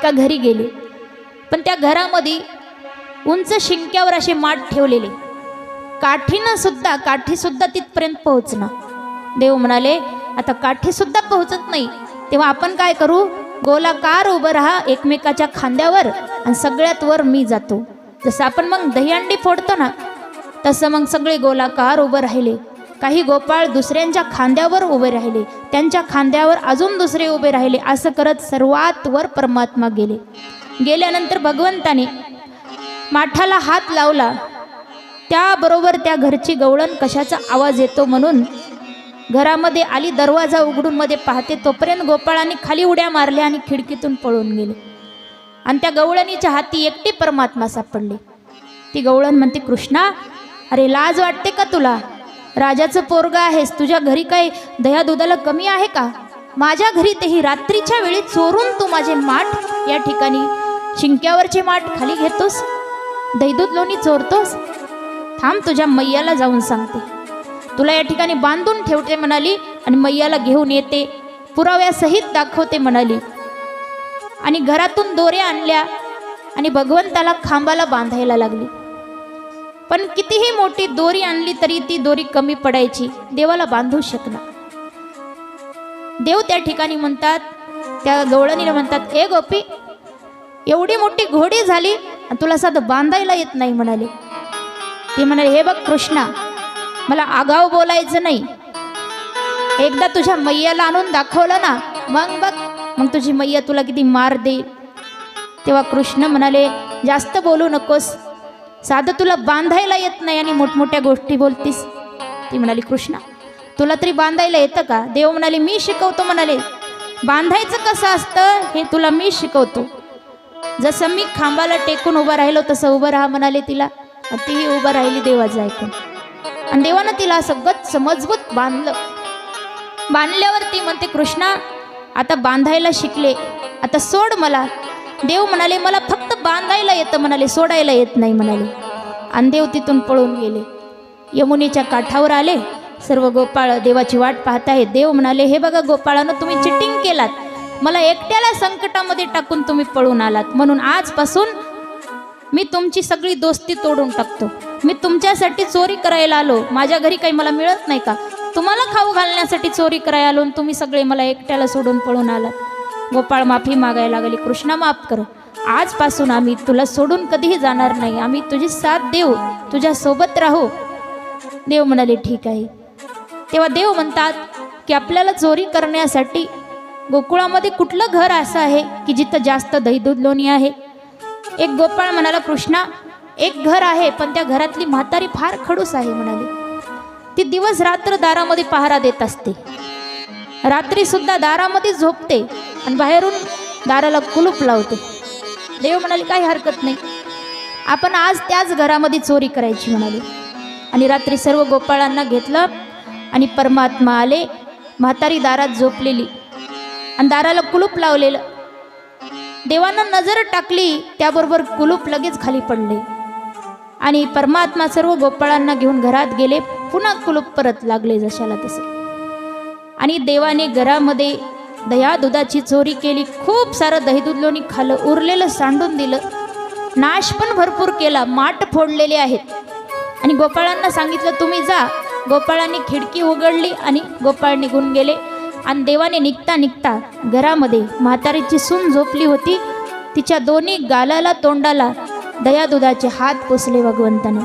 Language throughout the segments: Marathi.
एका घरी गेले. पण त्या घरामध्ये उंच शिंक्यावर असे माठ ठेवलेले. काठीनं सुद्धा काठीसुद्धा तिथपर्यंत पोहोचणं. देव म्हणाले आता काठीसुद्धा पोहोचत नाही. तेव्हा आपण काय करू? गोलाकार उभं राहा एकमेकाच्या खांद्यावर आणि सगळ्यात वर मी जातो. जसं आपण मग दहीहंडी फोडतो ना तसं मग सगळे गोलाकार उभं राहिले. काही गोपाळ दुसऱ्यांच्या खांद्यावर उभे राहिले. त्यांच्या खांद्यावर अजून दुसरे उभे राहिले. असं करत सर्वात वर परमात्मा गेले. गेल्यानंतर भगवंताने माठाला हात लावला. त्याबरोबर त्या घरची गवळण कशाचा आवाज येतो म्हणून घरामध्ये आली दरवाजा उघडून मध्ये पाहते. तोपर्यंत गोपाळाने खाली उड्या मारल्या आणि खिडकीतून पळून गेले. आणि त्या गवळणीच्या हाती एकटी परमात्मा सापडले. ती गवळण म्हणते कृष्णा अरे लाज वाटते का तुला? राजाचं पोरग आहेस. तुझ्या घरी काही दह्या दुधाला कमी आहे का? माझ्या घरी तेही रात्रीच्या वेळी चोरून तू माझे माठ या ठिकाणी शिंक्यावरचे माठ खाली घेतोस? दैदूत लोणी चोरतोस? थांब तुझ्या मैयाला जाऊन सांगते. तुला या ठिकाणी बांधून ठेवते म्हणाली आणि मैयाला घेऊन येते. पुराव्यासहित दाखवते म्हणाली. आणि घरातून दोऱ्या आणल्या आणि भगवंताला खांबाला बांधायला लागली. पण कितीही मोठी दोरी आणली तरी ती दोरी कमी पडायची. देवाला बांधू शकणार. देव त्या ठिकाणी म्हणतात त्या गवळणीला म्हणतात ए गोपी एवढी मोठी घोडी झाली आणि तुला साधं बांधायला येत नाही म्हणाले. ती म्हणाले हे बघ कृष्णा मला आगाव बोलायचं नाही. एकदा तुझ्या मैयाला आणून दाखवलं ना मग बघ मग तुझी मैया तुला किती मार देईल. तेव्हा कृष्ण म्हणाले जास्त बोलू नकोस साधं तुला बांधायला येत नाही आणि मोठमोठ्या गोष्टी बोलतीस. ती म्हणाली कृष्णा तुला तरी बांधायला येतं का? देव म्हणाले मी शिकवतो म्हणाले. बांधायचं कसं असतं हे तुला मी शिकवतो. जसं मी खांबाला टेकून उभं राहिलो तसं उभं राहा म्हणाले तिला. तीही उभं राहिली देवाचं ऐकून. आणि देवानं तिला असं गच्च मजबूत बांधलं. बांधल्यावर ती म्हणते कृष्णा आता बांधायला शिकले. आता सोड मला. देव म्हणाले मला फक्त बांधायला येतं म्हणाले सोडायला येत नाही म्हणाले. आणि देव तिथून पळून गेले. यमुनेच्या काठावर आले. सर्व गोपाळ देवाची वाट पाहत आहेत. देव म्हणाले हे बघा गोपाळानं तुम्ही चिटिंग केलात. मला एकट्याला संकटामध्ये टाकून तुम्ही पळून आलात. म्हणून आजपासून मी तुमची सगळी दोस्ती तोडून टाकतो. मी तुमच्यासाठी चोरी करायला आलो. माझ्या घरी काही मला मिळत नाही का? तुम्हाला खाऊ घालण्यासाठी चोरी करायला आलो आणि तुम्ही सगळे मला एकट्याला सोडून पळून आलात. गोपाळ माफी मागायला लागली. कृष्णा माफ कर. आजपासून आम्ही तुला सोडून कधीही जाणार नाही. आम्ही तुझी साथ देऊ. तुझ्या सोबत राहू. देव म्हणाले ठीक आहे. तेव्हा देव म्हणतात की आपल्याला चोरी करण्यासाठी गोकुळामध्ये कुठलं घर असं आहे की जिथं जास्त दहीदूध लोणी आहे? एक गोपाळ म्हणाला कृष्णा एक घर आहे पण त्या घरातली म्हातारी फार खडूस आहे म्हणाली. ती दिवस रात्र दारामध्ये पहारा देत असते. रात्री सुद्धा दारामध्ये झोपते आणि बाहेरून दाराला कुलूप लावते. देव म्हणाले काही हरकत नाही. आपण आज त्याच घरामध्ये चोरी करायची म्हणाली. आणि रात्री सर्व गोपाळांना घेतलं आणि परमात्मा आले. म्हातारी दारात झोपलेली आणि दाराला कुलूप लावलेलं. देवानं नजर टाकली त्याबरोबर कुलूप लगेच खाली पडले. आणि परमात्मा सर्व गोपाळांना घेऊन घरात गेले. पुन्हा कुलूप परत लागले जशाला तसे. आणि देवाने घरामध्ये दह्या दुधाची चोरी केली खूप सारं दही लोणी खाल्लं उरलेलं सांडून दिलं. नाश पण भरपूर केला माठ फोडलेले आहेत. आणि गोपाळांना सांगितलं तुम्ही जा. गोपाळांनी खिडकी उघडली आणि गोपाळ निघून गेले. आणि देवाने निघता निघता घरामध्ये म्हातारीची सून झोपली होती. तिच्या दोन्ही गालाला तोंडाला दया दुधाचे हात पुसले भगवंताने.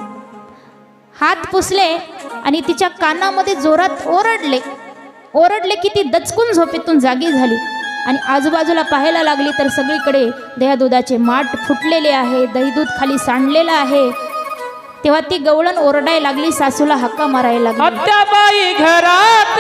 हात पुसले आणि तिच्या कानामध्ये जोरात ओरडले. ओरडले की ती दचकून झोपेतून जागी झाली. आणि आजूबाजूला पाहायला लागली तर सगळीकडे दह्यादुधाचे माठ फुटलेले आहे दहीदूध खाली सांडलेलं आहे. तेव्हा ती गवळण ओरडायला लागली सासूला हक्का मारायला लागली. घरात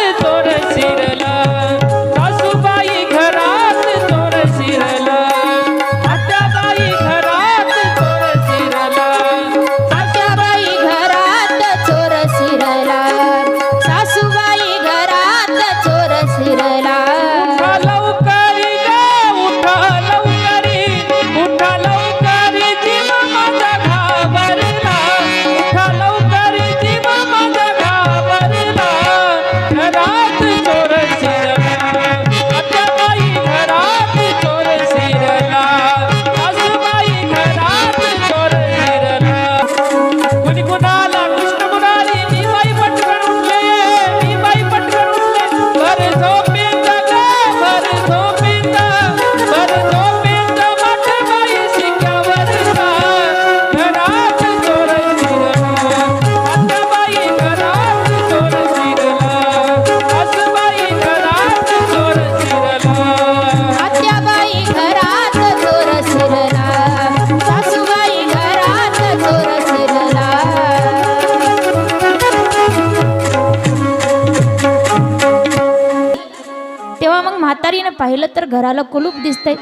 पाहिलं तर घराला कुलूप दिसतंय.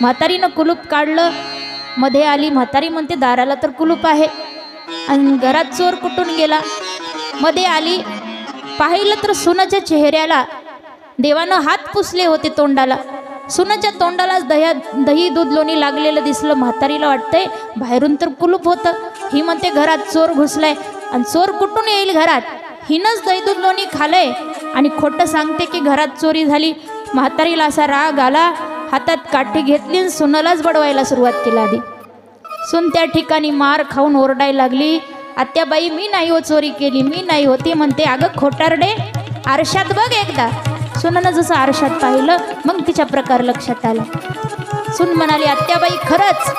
म्हातारीनं कुलूप काढलं मध्ये आली. म्हातारी म्हणते दाराला तर कुलूप आहे. आणि घरात चोर कुठून गेला? मध्ये आली. पाहिलं तर सुनाच्या चेहऱ्याला. देवानं हात पुसले होते तोंडाला. सुनाच्या तोंडालाच दह्या दही दूध लोणी लागलेलं दिसलं. म्हातारीला वाटतंय बाहेरून तर कुलूप होतं. ही म्हणते घरात चोर घुसलाय. आणि चोर कुठून येईल घरात? हिनंच दही दूध लोणी खालंय. आणि खोटं सांगते की घरात चोरी झाली. म्हातारीला असा राग आला हातात काठी घेतली आणि सुनालाच बडवायला सुरुवात केली आधी. सुन त्या ठिकाणी मार खाऊन ओरडायला लागली आत्याबाई मी नाही हो चोरी केली मी नाही होती म्हणते अगं खोटारडे आरशात बघ एकदा. सुनानं जसं आरशात पाहिलं मग तिच्या प्रकार लक्षात आला. सुन म्हणाली आत्याबाई खरंच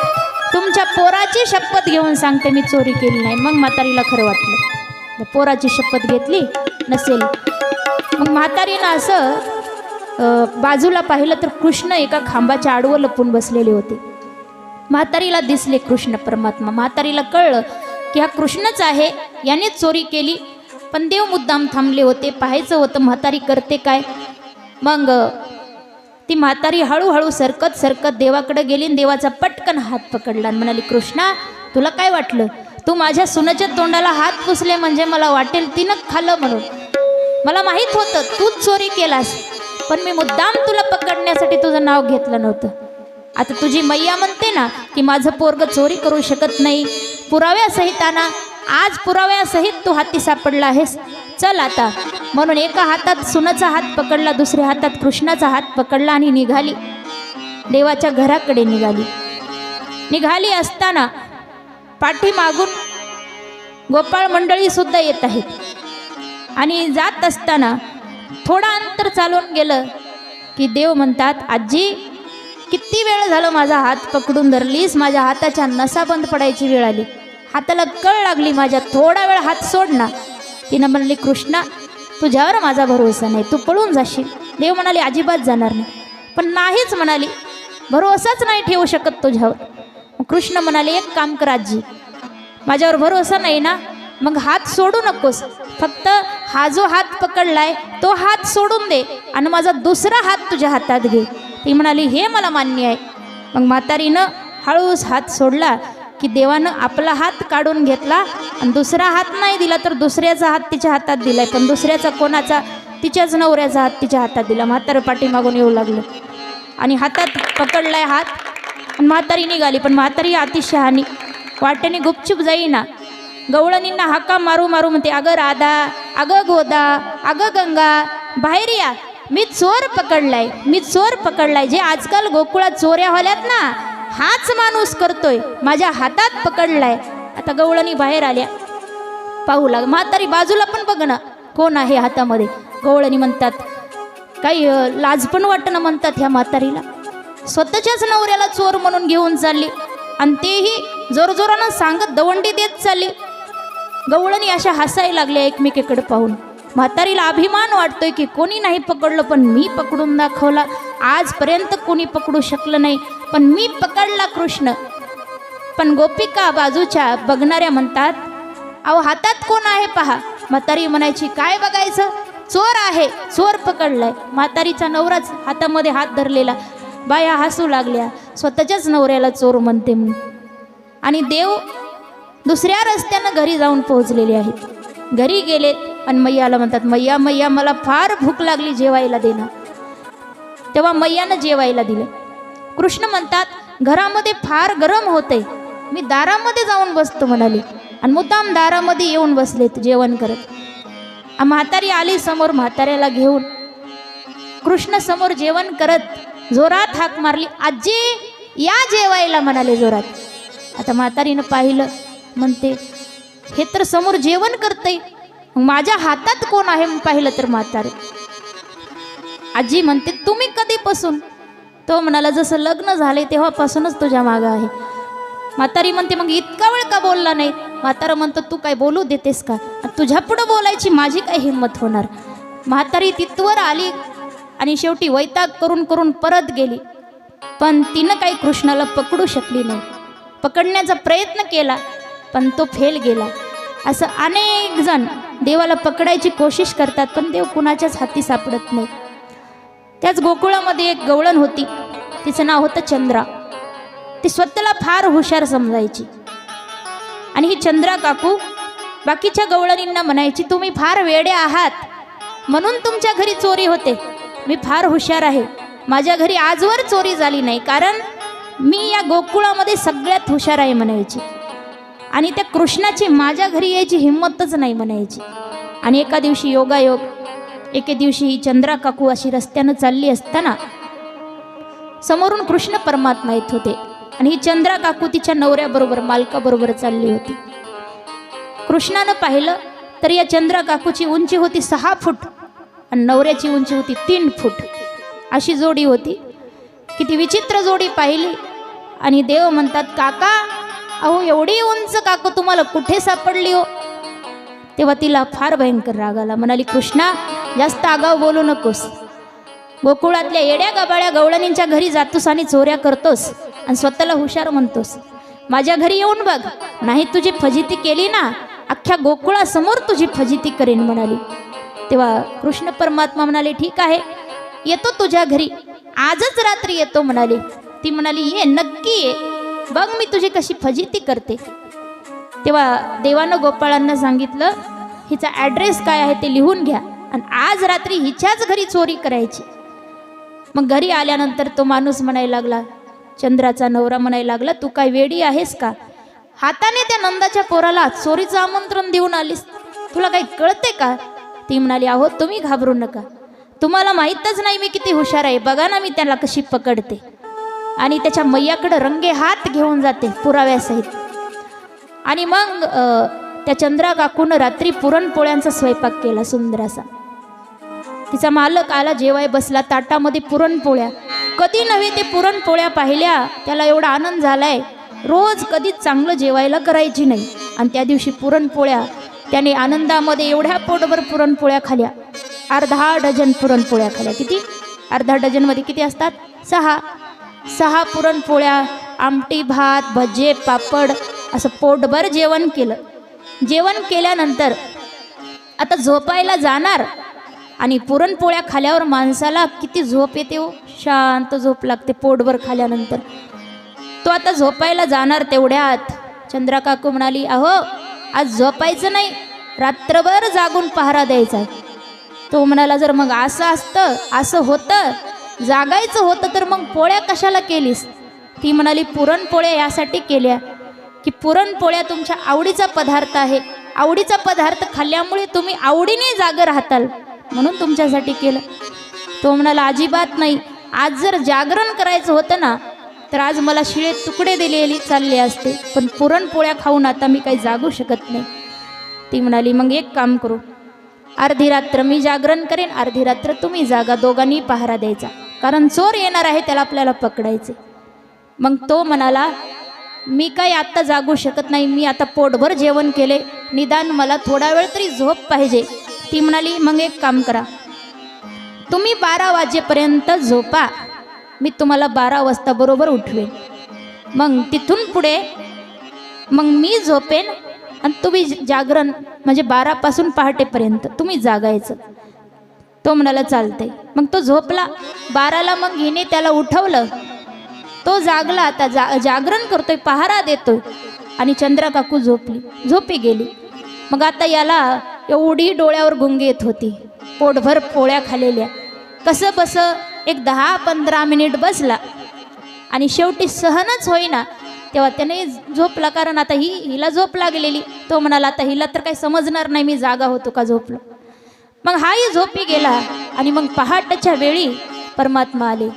तुमच्या पोराची शपथ घेऊन सांगते मी चोरी केली नाही. मग म्हातारीला खरं वाटलं. पोराची शपथ घेतली नसेल. मग म्हातारीनं असं बाजूला पाहिलं तर कृष्ण एका खांबाच्या आडवं लपून बसलेले होते. म्हातारीला दिसले कृष्ण परमात्मा. म्हातारीला कळलं की हा कृष्णच आहे यानेच चोरी केली. पण देव मुद्दाम थांबले होते. पाहायचं होतं म्हातारी करते काय. मग ती म्हातारी हळूहळू सरकत सरकत देवाकडे गेली आणि देवाचा पटकन हात पकडला आणि म्हणाली कृष्णा तुला काय वाटलं? तू माझ्या सुनाच्या तोंडाला हात पुसले म्हणजे मला वाटेल तिनं खाल्लं म्हणून. मला माहीत होतं तूच चोरी केलास. पण मी मुद्दाम तुला पकडण्यासाठी तुझं नाव घेतलं नव्हतं. आता तुझी मैया म्हणते ना की माझं पोरग चोरी करू शकत नाही. पुराव्यासहित आणा आज पुराव्यासहित तू हाती सापडला आहेस. चल आता. म्हणून एका हातात सुनाचा हात पकडला दुसऱ्या हातात कृष्णाचा हात पकडला आणि निघाली. देवाच्या घराकडे निघाली. निघाली असताना पाठीमागून गोपाळ मंडळी सुद्धा येत आहेत. आणि जात असताना थोडा अंतर चालून गेलं की देव म्हणतात आजी किती वेळ झालं माझा हात पकडून धरलीस? माझ्या हाताच्या नसा बंद पडायची वेळ आली. हाताला कळ लागली माझ्या थोडा वेळ हात सोड ना. तिनं म्हणली कृष्णा तुझ्यावर माझा भरोसा नाही. तू पळून जाशील. देव म्हणाली अजिबात जाणार नाही. पण नाहीच म्हणाली भरोसाच नाही ठेवू शकत तुझ्यावर. कृष्ण म्हणाले एक काम कर आजी. माझ्यावर भरोसा नाही ना मग हात सोडू नकोस. फक्त हा जो हात पकडलाय तो हात सोडून दे आणि माझा दुसरा हात तुझ्या हातात घे. ती म्हणाली हे मला मान्य आहे. मग म्हातारीनं हळूच हात सोडला की देवानं आपला हात काढून घेतला आणि दुसरा हात नाही दिला तर दुसऱ्याचा हात तिच्या हातात दिलाय. पण दुसऱ्याचा कोणाचा? तिच्याच नवऱ्याचा हात तिच्या हातात दिला. म्हातारं पाठीमागून येऊ लागलं. आणि हातात पकडलाय हात आणि म्हातारी निघाली. पण म्हातारी अतिशहाणी. वाटेने गुपचूप जाईना. गवळणींना हाका मारू मारू म्हणते अगं राधा अगं गोदा अगं गंगा बाहेर या. मी चोर पकडलाय मी चोर पकडलाय. जे आजकाल गोकुळात चोऱ्या होल्यात ना हाच माणूस करतोय. माझ्या हातात पकडलाय. आता गवळणी बाहेर आल्या. पाहू लाग म्हातारी बाजूला पण बघ ना कोण आहे हातामध्ये. गवळणी म्हणतात काही लाजपण लाज पण वाटणं म्हणतात ह्या म्हातारीला. स्वतःच्याच नवऱ्याला चोर म्हणून घेऊन चालली. आणि तेही जोरजोरानं सांगत दवंडी देत चालली. गवळणी अशा हसायला लागल्या एकमेकीकडे पाहून. म्हातारीला अभिमान वाटतोय की कोणी नाही पकडलं पण मी पकडून दाखवला. आजपर्यंत कोणी पकडू शकलं नाही पण मी पकडला कृष्ण. पण गोपिका बाजूच्या बघणाऱ्या म्हणतात अहो हातात कोण आहे पहा. म्हातारी म्हणायची काय बघायचं? चोर आहे चोर पकडलाय. म्हातारीचा नवराच हातामध्ये हात धरलेला. बाया हसू लागल्या. स्वतःच्याच नवऱ्याला चोर म्हणते म्हणून. आणि देव दुसऱ्या रस्त्यानं घरी जाऊन पोहोचलेले आहेत. घरी गेलेत आणि मैयाला म्हणतात मैया मैया मला फार भूक लागली जेवायला देणं. तेव्हा मैयानं जेवायला दिलं. कृष्ण म्हणतात घरामध्ये फार गरम होतंय. मी दारामध्ये जाऊन बसतो म्हणाले. आणि मुद्दाम दारामध्ये येऊन बसलेत जेवण करत. म्हातारी आली समोर म्हाताऱ्याला घेऊन. कृष्ण समोर जेवण करत जोरात हाक मारली आजी या जेवायला म्हणाले जोरात. आता म्हातारीनं पाहिलं म्हणते हे तर समोर जेवण करते माझ्या हातात कोण आहे? पाहिलं तर म्हातारे. आजी म्हणते तुम्ही कधीपासून? तो म्हणाला जसं लग्न झाले तेव्हापासूनच तुझ्या मागं आहे. म्हातारी म्हणते मग इतका वेळ का बोलला नाही? म्हातारा म्हणतो तू काय बोलू देतेस का? तुझ्या पुढं बोलायची माझी काय हिंमत होणार? म्हातारी तिथवर आली आणि शेवटी वैताग करून करून परत गेली. पण तिनं काही कृष्णाला पकडू शकली नाही. पकडण्याचा प्रयत्न केला. पण तो फेल गेला. असं अनेक जण देवाला पकडायची कोशिश करतात पण देव कुणाच्याच हाती सापडत नाही. त्याच गोकुळामध्ये एक गवळण होती. तिचं नाव होतं चंद्रा. ती स्वतःला फार हुशार समजायची. आणि ही चंद्रा काकू बाकीच्या गवळणींना म्हणायची तुम्ही फार वेडे आहात. म्हणून तुमच्या घरी चोरी होते. मी फार हुशार आहे. माझ्या घरी आजवर चोरी झाली नाही. कारण मी या गोकुळामध्ये सगळ्यात हुशार आहे म्हणायची. आणि त्या कृष्णाची माझ्या घरी यायची हिंमतच नाही म्हणायची. आणि एका दिवशी योगायोग एके दिवशी ही चंद्रा काकू अशी रस्त्यानं चालली असताना समोरून कृष्ण परमात्मा येत होते आणि ही चंद्रा काकू तिच्या नवऱ्याबरोबर मालकाबरोबर चालली होती. कृष्णानं पाहिलं तर या चंद्रा काकूची उंची होती सहा फूट आणि नवऱ्याची उंची होती तीन फूट. अशी जोडी होती किती विचित्र जोडी पाहिली आणि देव म्हणतात काका अहो एवढी उंच काकू तुम्हाला कुठे सापडली हो? तेव्हा तिला फार भयंकर राग आला. म्हणाली कृष्णा जास्त आगाव बोलू नकोस. गोकुळातल्या येड्या गबाळ्या गवळणींच्या घरी जातोस आणि चोऱ्या करतोस आणि स्वतःला हुशार म्हणतोस. माझ्या घरी येऊन बघ. नाही तुझी फजिती केली ना अख्ख्या गोकुळासमोर तुझी फजिती करेन म्हणाली. तेव्हा कृष्ण परमात्मा म्हणाले ठीक आहे येतो तुझ्या घरी. आजच रात्री येतो म्हणाली. ती म्हणाली ये नक्की ये. बघ मी तुझी कशी फजिती करते. तेव्हा देवानं गोपाळांना सांगितलं हिचा ॲड्रेस काय आहे ते लिहून घ्या. आणि आज रात्री हिच्याच घरी चोरी करायची. मग घरी आल्यानंतर तो माणूस म्हणायला लागला चंद्राचा नवरा म्हणायला लागला तू काय वेडी आहेस का? हाताने त्या नंदाच्या पोराला चोरीचं आमंत्रण देऊन आलीस. तुला काही कळते का? ती म्हणाली अहो तुम्ही घाबरू नका. तुम्हाला माहीतच नाही मी किती हुशार आहे. बघा ना मी त्याला कशी पकडते. आणि त्याच्या मैयाकडं रंगे हात घेऊन जाते पुराव्यासहित. आणि मग त्या चंद्रा काकूनं रात्री पुरणपोळ्यांचा स्वयंपाक केला सुंदर असा तिचा मालक आला जेवाय बसला ताटामध्ये पुरणपोळ्या. कधी नव्हे ते पुरणपोळ्या पाहिल्या त्याला एवढा आनंद झालाय. रोज कधीच चांगलं जेवायला करायची नाही. आणि त्या दिवशी पुरणपोळ्या त्याने आनंदामध्ये एवढ्या पोटभर पुरणपोळ्या खाल्या. अर्धा डझन पुरणपोळ्या खाल्या. किती? अर्धा डझनमध्ये किती असतात? सहा. सहा पुरणपोळ्या आमटी भात भजे पापड असं पोटभर जेवण केलं. जेवण केल्यानंतर आता झोपायला जाणार आणि पुरणपोळ्या खाल्यावर माणसाला किती झोप येते हो? शांत झोप लागते पोटभर खाल्यानंतर. तो आता झोपायला जाणार तेवढ्यात. चंद्रा काकू म्हणाली अहो आज झोपायचं नाही रात्रभर जागून पहारा द्यायचा आहे. तो म्हणाला जर मग असं असतं असं होतं जागायचं होतं तर मग पोळ्या कशाला केलीस? ती म्हणाली पुरणपोळ्या यासाठी केल्या. की पुरणपोळ्या तुमच्या आवडीचा पदार्थ आहे. आवडीचा पदार्थ खाल्ल्यामुळे तुम्ही आवडीने जागं राहताल. म्हणून तुमच्यासाठी केलं. तो म्हणाला अजिबात नाही. आज जर जागरण करायचं होतं ना तर आज मला शिळे तुकडे दिलेली चालले असते. पण पुरणपोळ्या खाऊन आता मी काही जागू शकत नाही. ती म्हणाली मग एक काम करू. अर्धी रात्र मी जागरण करेन अर्धी रात्र तुम्ही जागा दोघांनी पहारा द्यायचा. कारण चोर येणार आहे त्याला आपल्याला पकडायचे. मग तो म्हणाला मी काही आत्ता जागू शकत नाही मी आता पोटभर जेवण केले. निदान मला थोडा वेळ तरी झोप पाहिजे. ती म्हणाली मग एक काम करा. तुम्ही बारा वाजेपर्यंत झोपा. मी तुम्हाला बारा वाजता बरोबर उठवेन. मग तिथून पुढे मग मी झोपेन आणि तुम्ही जागरण म्हणजे बारापासून पहाटेपर्यंत तुम्ही जागायचं. तो म्हणाला चालते मग तो झोपला. बाराला मग हिने त्याला उठवलं. तो जागला. आता जा जागरण करतोय पहारा देतोय. आणि चंद्रा काकू झोपली झोपी गेली. मग आता याला एवढी डोळ्यावर गुंगी येत होती. पोटभर पोळ्या खालेल्या. कसं बसं एक दहा पंधरा मिनिट बसला. आणि शेवटी सहनच होईना. तेव्हा त्याने झोपला कारण आता ही हिला झोप लागलेली. तो म्हणाला आता हिला तर काही समजणार नाही मी जागा होतो का झोपलो. मग हाही झोपी गेला आणि मग पहाटच्या वेळी परमात्मा आले.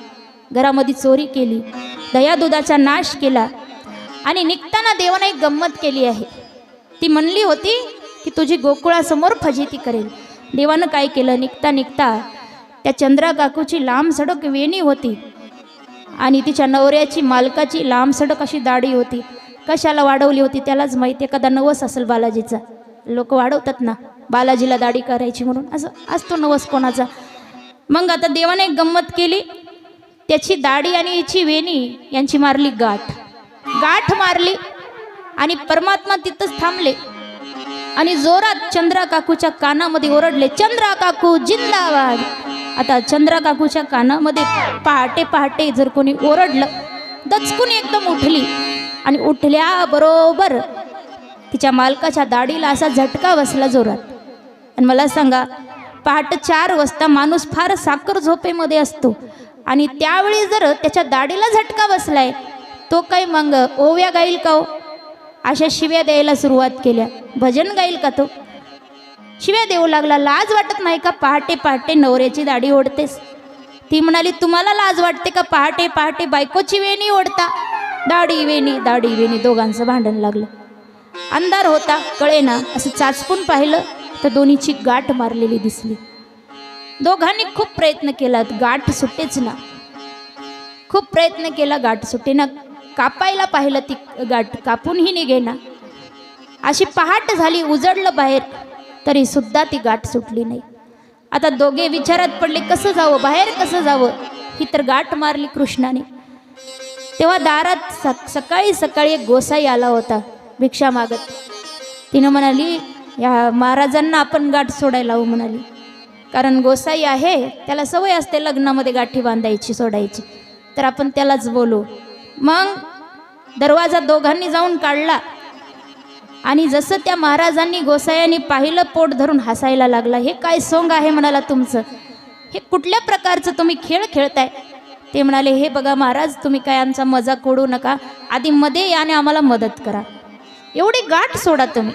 घरामध्ये चोरी केली दयादुधाचा नाश केला आणि निघताना देवानं एक गंमत केली आहे. ती म्हणली होती की तुझी गोकुळासमोर फजिती करेल. देवानं काय केलं? निघता निघता त्या चंद्रा काकूची लांब सडक वेणी होती आणि तिच्या नवऱ्याची मालकाची लांब सडक अशी दाढी होती. कशाला वाढवली होती त्यालाच माहिती एखादा नवस असेल बालाजीचा. लोक वाढवतात ना. बालाजीला दाढी करायची म्हणून. असं असतो नवस कोणाचा. मग आता देवाने एक गंमत केली. त्याची दाढी आणि हिची वेणी यांची मारली गाठ. गाठ मारली आणि परमात्मा तिथंच थांबले. आणि जोरात चंद्रा काकूच्या कानामध्ये ओरडले चंद्रा काकू जिंदाबाद. आता चंद्रा काकूच्या कानामध्ये पहाटे पहाटे जर कोणी ओरडलं दचकून एकदम उठली आणि उठल्याबरोबर तिच्या मालकाच्या दाढीला असा झटका बसला जोरात. आणि मला सांगा पहाटे चार वाजता माणूस फार साखर झोपेमध्ये असतो. आणि त्यावेळी जर त्याच्या दाढीला झटका बसलाय तो काही मग ओव्या गाईल का हो? अशा शिव्या द्यायला सुरुवात केल्या. भजन गाईल का तो? शिव्या देऊ लागला. लाज वाटत नाही का पहाटे पहाटे नवऱ्याची दाढी ओढतेस? ती म्हणाली तुम्हाला लाज वाटते का पहाटे पहाटे बायकोची वेणी ओढता? दाढी वेणी दाढी वेणी. दोघांचं भांडण लागलं. अंधार होता कळेना असं चाचपून पाहिलं. तर दोन्हीची गाठ मारलेली दिसली. दोघांनी खूप प्रयत्न केला गाठ सुटेच ना. खूप प्रयत्न केला गाठ सुटेना. कापायला पाहिलं ती गाठ कापूनही निघेना. अशी पहाट झाली उजडलं बाहेर तरी सुद्धा ती गाठ सुटली नाही. आता दोघे विचारात पडले कसं जावं बाहेर कसं जावं? ही तर गाठ मारली कृष्णाने. तेव्हा दारात सकाळी सकाळी एक गोसाई आला होता भिक्षा मागत. तिनं म्हणाली या महाराजांना आपण गाठ सोडायला लावू म्हणाली. कारण गोसाई आहे त्याला सवय असते लग्नामध्ये गाठी बांधायची सोडायची. तर आपण त्यालाच बोलू. मग दरवाजा दोघांनी जाऊन काढला. आणि जसं त्या महाराजांनी गोसायांनी पाहिलं पोट धरून हसायला लागला. हे काय सोंग आहे म्हणाला तुमचं? हे कुठल्या प्रकारचं तुम्ही खेळ खेळताय? ते म्हणाले हे बघा महाराज तुम्ही काय आमचा मजाक उडू नका. आधी मध्ये याने आम्हाला मदत करा. एवढी गाठ सोडा तुम्ही.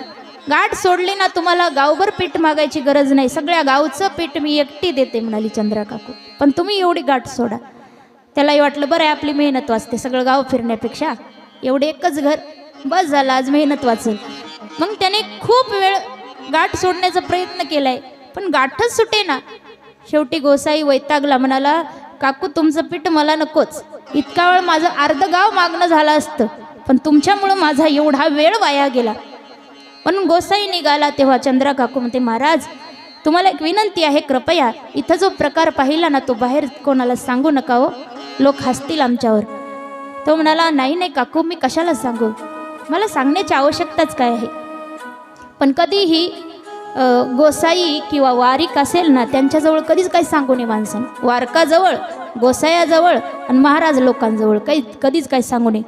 गाठ सोडली ना तुम्हाला गावभर पीठ मागायची गरज नाही. सगळ्या गावचं पीठ मी एकटी देते म्हणाली चंद्रा काकू. पण तुम्ही एवढी गाठ सोडा. त्यालाही वाटलं बरं आहे आपली मेहनत वाचते. सगळं गाव फिरण्यापेक्षा एवढे एकच घर. बस झालं आज मेहनत वाचेल. मग त्याने खूप वेळ गाठ सोडण्याचा प्रयत्न केलाय. पण गाठच सुटे ना. शेवटी गोसाई वैतागला म्हणाला काकू तुमचं पीठ मला नकोच. इतका वेळ माझं अर्ध गाव मागणं झालं असतं. पण तुमच्यामुळं माझा एवढा वेळ वाया गेला. म्हणून गोसाई निघाला तेव्हा चंद्रा काकू म्हणते महाराज तुम्हाला एक विनंती आहे कृपया इथं जो प्रकार पाहिला ना तो बाहेर कोणाला सांगू नका हो. लोक हसतील आमच्यावर. तो म्हणाला नाही नाही काकू मी कशाला सांगू? मला सांगण्याची आवश्यकताच काय आहे? पण कधीही गोसाई किंवा वारीक असेल ना त्यांच्याजवळ कधीच काही सांगू नये माणसानं. वारकाजवळ गोसायाजवळ आणि महाराज लोकांजवळ काही कधीच काही सांगू नये.